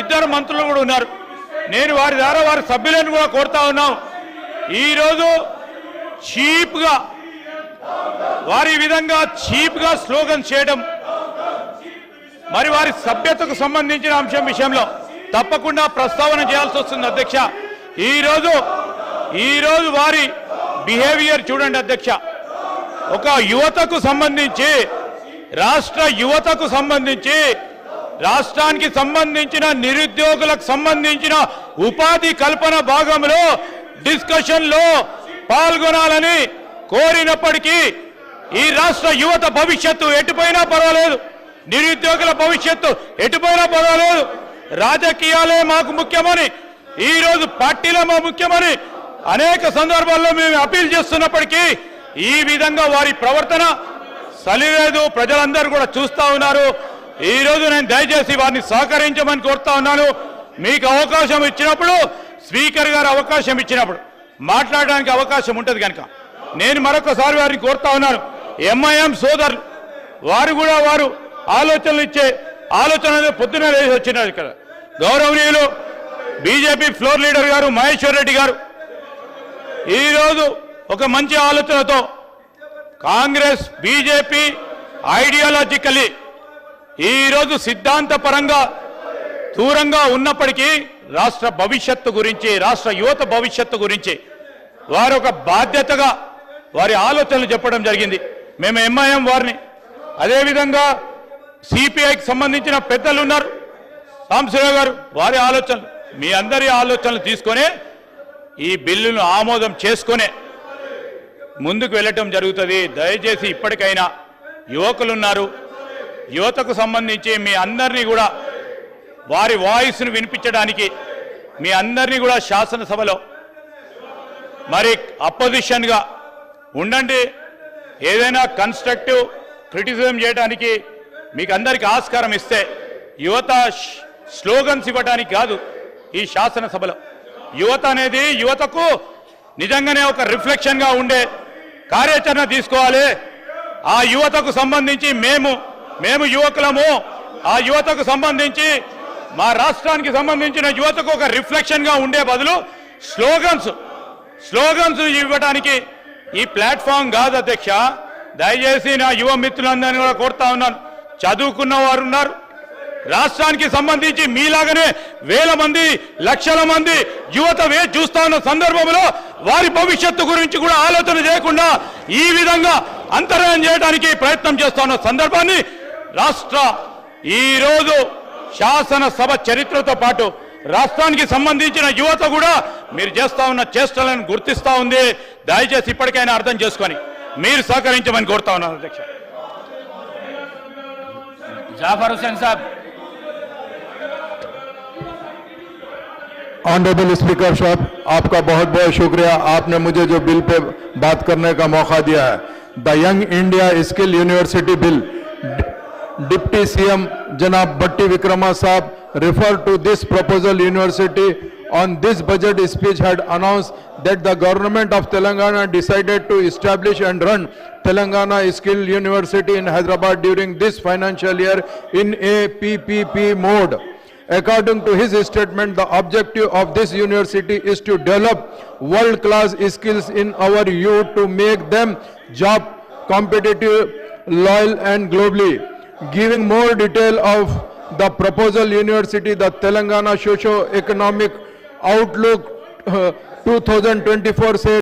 ఇద్దరు మంత్రులు కూడా ఉన్నారు. నేను వారి ద్వారా వారి సభ్యులను కూడా కోరుతా ఉన్నాం. ఈరోజు చీప్గా వారి విధంగా చీప్గా స్లోగన్ చేయడం మరి వారి సభ్యతకు సంబంధించిన అంశం విషయంలో తప్పకుండా ప్రస్తావన చేయాల్సి వస్తుంది అధ్యక్ష. ఈరోజు ఈరోజు వారి బిహేవియర్ చూడండి అధ్యక్ష. ఒక యువతకు సంబంధించి రాష్ట్ర యువతకు సంబంధించి రాష్ట్రానికి సంబంధించిన నిరుద్యోగులకు సంబంధించిన ఉపాధి కల్పన భాగంలో డిస్కషన్లో పాల్గొనాలని కోరినప్పటికీ ఈ రాష్ట్ర యువత భవిష్యత్తు ఎటుపోయినా పర్వాలేదు. నిరుద్యోగుల భవిష్యత్తు ఎటుపోయినా పర్వాలేదు. రాజకీయాలే మాకు ముఖ్యమని ఈ రోజు పార్టీలే మా ముఖ్యమని అనేక సందర్భాల్లో మేము అప్పీల్ చేస్తున్నప్పటికీ ఈ విధంగా వారి ప్రవర్తన సలిలేదు. ప్రజలందరూ కూడా చూస్తా ఉన్నారు. ఈ రోజు నేను దయచేసి వారిని సహకరించమని కోరుతా ఉన్నాను. మీకు అవకాశం ఇచ్చినప్పుడు స్పీకర్ గారు అవకాశం ఇచ్చినప్పుడు మాట్లాడడానికి అవకాశం ఉంటుంది కనుక నేను మరొకసారి వారిని కోరుతా ఉన్నాను. ఎంఐఎం సోదరులు వారు కూడా వారు ఆలోచనలు ఇచ్చే ఆలోచన పొద్దున లేచి వచ్చినారు ఇక్కడ. గౌరవనీయులు బీజేపీ ఫ్లోర్ లీడర్ గారు మహేశ్వర్ రెడ్డి గారు. ఈరోజు ఒక మంచి ఆలోచనతో కాంగ్రెస్ బీజేపీ ఐడియాలజికలీ ఈరోజు సిద్ధాంతపరంగా దూరంగా ఉన్నప్పటికీ రాష్ట్ర భవిష్యత్తు గురించి రాష్ట్ర యువత భవిష్యత్తు గురించి వారు ఒక బాధ్యతగా వారి ఆలోచనలు చెప్పడం జరిగింది. మేము ఎంఐఎం వారిని. అదేవిధంగా సిపిఐకి సంబంధించిన పెద్దలు ఉన్నారు. సాంశివరావు గారు వారి ఆలోచనలు మీ అందరి ఆలోచనలు తీసుకొని ఈ బిల్లును ఆమోదం చేసుకునే ముందుకు వెళ్ళటం జరుగుతుంది. దయచేసి ఇప్పటికైనా యువకులు ఉన్నారు యువతకు సంబంధించి మీ అందరినీ కూడా వారి వాయిస్ను వినిపించడానికి మీ అందరినీ కూడా శాసనసభలో మరి అపోజిషన్గా ఉండండి. ఏదైనా కన్స్ట్రక్టివ్ క్రిటిసిజం చేయడానికి మీకు అందరికీ ఆస్కారం ఇస్తే యువత స్లోగన్స్ ఇవ్వడానికి కాదు ఈ శాసనసభలో. యువత అనేది యువతకు నిజంగానే ఒక రిఫ్లెక్షన్గా ఉండే కార్యాచరణ తీసుకోవాలి. ఆ యువతకు సంబంధించి మేము మేము యువకులము. ఆ యువతకు సంబంధించి మా రాష్ట్రానికి సంబంధించిన యువతకు ఒక రిఫ్లెక్షన్గా ఉండే బదులు స్లోగన్స్ స్లోగన్స్ ఇవ్వడానికి ఈ ప్లాట్ఫామ్ కాదు అధ్యక్ష. దయచేసి నా యువ మిత్రులందరినీ కూడా కోరుతా ఉన్నాను. చదువుకున్న వారు ఉన్నారు. రాష్ట్రానికి సంబంధించి మీలాగనే వేల మంది లక్షల మంది యువత వే చూస్తా ఉన్న సందర్భంలో వారి భవిష్యత్తు గురించి కూడా ఆలోచన చేయకుండా ఈ విధంగా అంతరాయం చేయడానికి ప్రయత్నం చేస్తున్న సందర్భాన్ని రాష్ట్ర ఈ రోజు శాసనసభ చరిత్రతో పాటు రాష్ట్రానికి సంబంధించిన యువత కూడా మీరు చేస్తా ఉన్న చేష్టలను గుర్తిస్తా ఉంది దయచేసి ఇప్పటికైనా అర్థం చేసుకొని మీరు సహకరించమని కోరుతా ఉన్నాను అధ్యక్ష जाफर हुसैन साहब ऑनरेबल स्पीकर साहब आपका बहुत बहुत शुक्रिया आपने मुझे जो बिल पे बात करने का मौका दिया है the young India skill university bill Deputy CM Janab Bhatti Vikrama Saab referred to this proposal university on this budget speech had announced that the government of Telangana decided to establish and run Telangana Skill University in Hyderabad during this financial year in a PPP mode. According to his statement, the objective of this university is to develop world-class skills in our youth to make them job competitive, loyal and globally. Giving more detail of the proposal university, the Telangana Socio-Economic Outlook uh, 2024 says